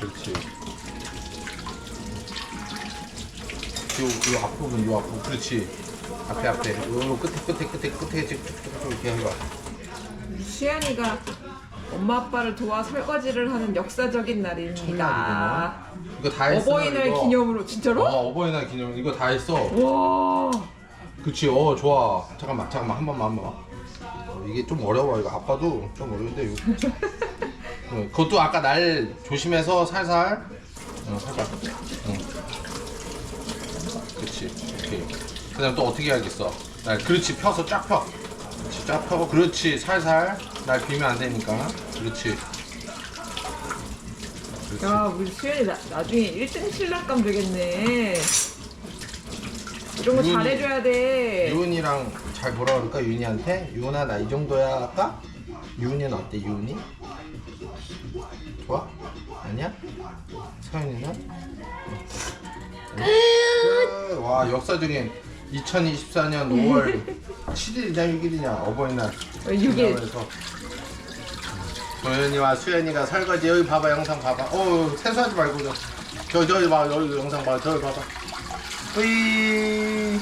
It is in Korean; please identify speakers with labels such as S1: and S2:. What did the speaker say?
S1: 그렇지. 요, 요 앞부분, 요 앞부분. 그렇지. 앞에, 앞에. 요, 끝에, 끝에, 끝에, 끝에, 쭉쭉쭉 이렇게 해봐.
S2: 시안이가 엄마 아빠를 도와 설거지를 하는 역사적인 날입니다.
S1: 이거 다 했어.
S2: 어버이날
S1: 이거.
S2: 기념으로 진짜로?
S1: 어, 어버이날 기념. 이거 다 했어.
S2: 와.
S1: 그치, 어, 좋아. 잠깐만, 잠깐만, 한 번만, 한 번만. 어, 이게 좀 어려워. 이거 아빠도 좀 어려운데, 이거. 어, 그것도 아까 날 조심해서 살살. 어, 살살. 응. 그치, 오케이. 그 다음 또 어떻게 해야겠어? 날, 그렇지, 펴서 쫙 펴. 그렇지, 쫙 펴고, 그렇지, 살살. 날 비면 안 되니까. 그렇지. 그렇지.
S2: 야, 우리 수연이 나, 나중에 1등 신랑감 되겠네. 이런 거
S1: 윤-
S2: 잘해줘야 돼.
S1: 유은이랑 잘 뭐라 그럴까 유은이한테 유은아 나 이 정도야 할까? 유은이는 어때 유은이? 좋아? 아니야? 서윤이는? 응. 와 역사적인 2024년 5월 7일이냐 6일이냐 어버이날
S2: 어, 6일.
S1: 그래서 도현이와 수연이가 설거지 여기 봐봐 영상 봐봐 어 세수하지 말고 저 저기 저기 봐 여기 영상 봐 저기 봐봐 뿌이